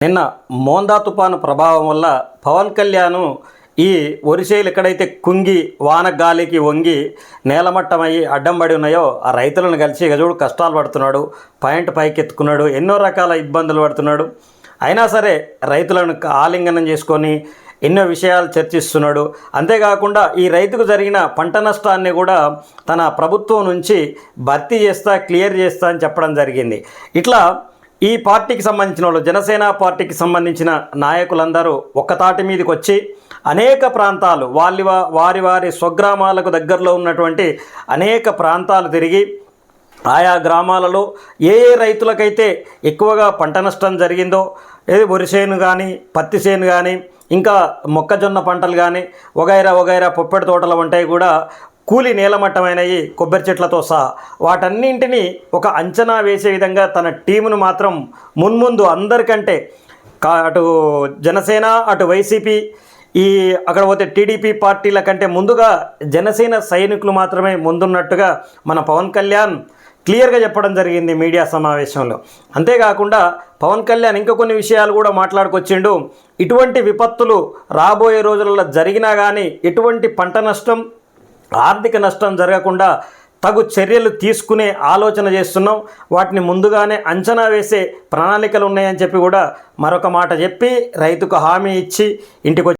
నిన్న మోందా తుపాను ప్రభావం వల్ల పవన్ కళ్యాణ్ ఈ ఒరిసేలు ఎక్కడైతే కుంగి వాన గాలికి వంగి నేలమట్టమయ్యి అడ్డంబడి ఉన్నాయో ఆ రైతులను కలిసి ఇక కష్టాలు పడుతున్నాడు పాయింట్ పైకెత్తుకున్నాడు ఎన్నో రకాల ఇబ్బందులు పడుతున్నాడు. అయినా సరే రైతులను ఆలింగనం చేసుకొని ఎన్నో విషయాలు చర్చిస్తున్నాడు. అంతేకాకుండా ఈ రైతుకు జరిగిన పంట నష్టాన్ని కూడా తన ప్రభుత్వం నుంచి భర్తీ చేస్తా క్లియర్ చేస్తా అని చెప్పడం జరిగింది. ఇట్లా ఈ పార్టీకి సంబంధించిన వాళ్ళు జనసేన పార్టీకి సంబంధించిన నాయకులందరూ ఒక్కతాటి మీదకి వచ్చి అనేక ప్రాంతాలు వాళ్ళ వారి వారి స్వగ్రామాలకు దగ్గరలో ఉన్నటువంటి అనేక ప్రాంతాలు తిరిగి ఆయా గ్రామాలలో ఏ ఏ రైతులకైతే ఎక్కువగా పంట నష్టం జరిగిందో ఏది వరి చేను కానీ పత్తి చేను కానీ ఇంకా మొక్కజొన్న పంటలు కానీ వగైరా వగైరా పొప్పెడు తోటలు ఉంటాయి కూడా కూలి నేలమట్టమైనవి కొబ్బరి చెట్లతో సహా. వాటన్నింటినీ ఒక అంచనా వేసే విధంగా తన టీమును మాత్రం మున్ముందు అందరికంటే అటు జనసేన అటు వైసీపీ ఈ అక్కడ పోతే టీడీపీ పార్టీల కంటే ముందుగా జనసేన సైనికులు మాత్రమే ముందున్నట్టుగా మన పవన్ కళ్యాణ్ క్లియర్గా చెప్పడం జరిగింది మీడియా సమావేశంలో. అంతేకాకుండా పవన్ కళ్యాణ్ ఇంకా కొన్ని విషయాలు కూడా మాట్లాడుకొచ్చిండు. ఇటువంటి విపత్తులు రాబోయే రోజులలో జరిగినా కానీ ఎటువంటి పంట నష్టం ఆర్థిక నష్టం జరగకుండా తగు చర్యలు తీసుకునే ఆలోచన చేస్తున్నాం. వాటిని ముందుగానే అంచనా వేసే ప్రణాళికలు ఉన్నాయని చెప్పి కూడా మరొక మాట చెప్పి రైతుకు హామీ ఇచ్చి ఇంటికి వచ్చి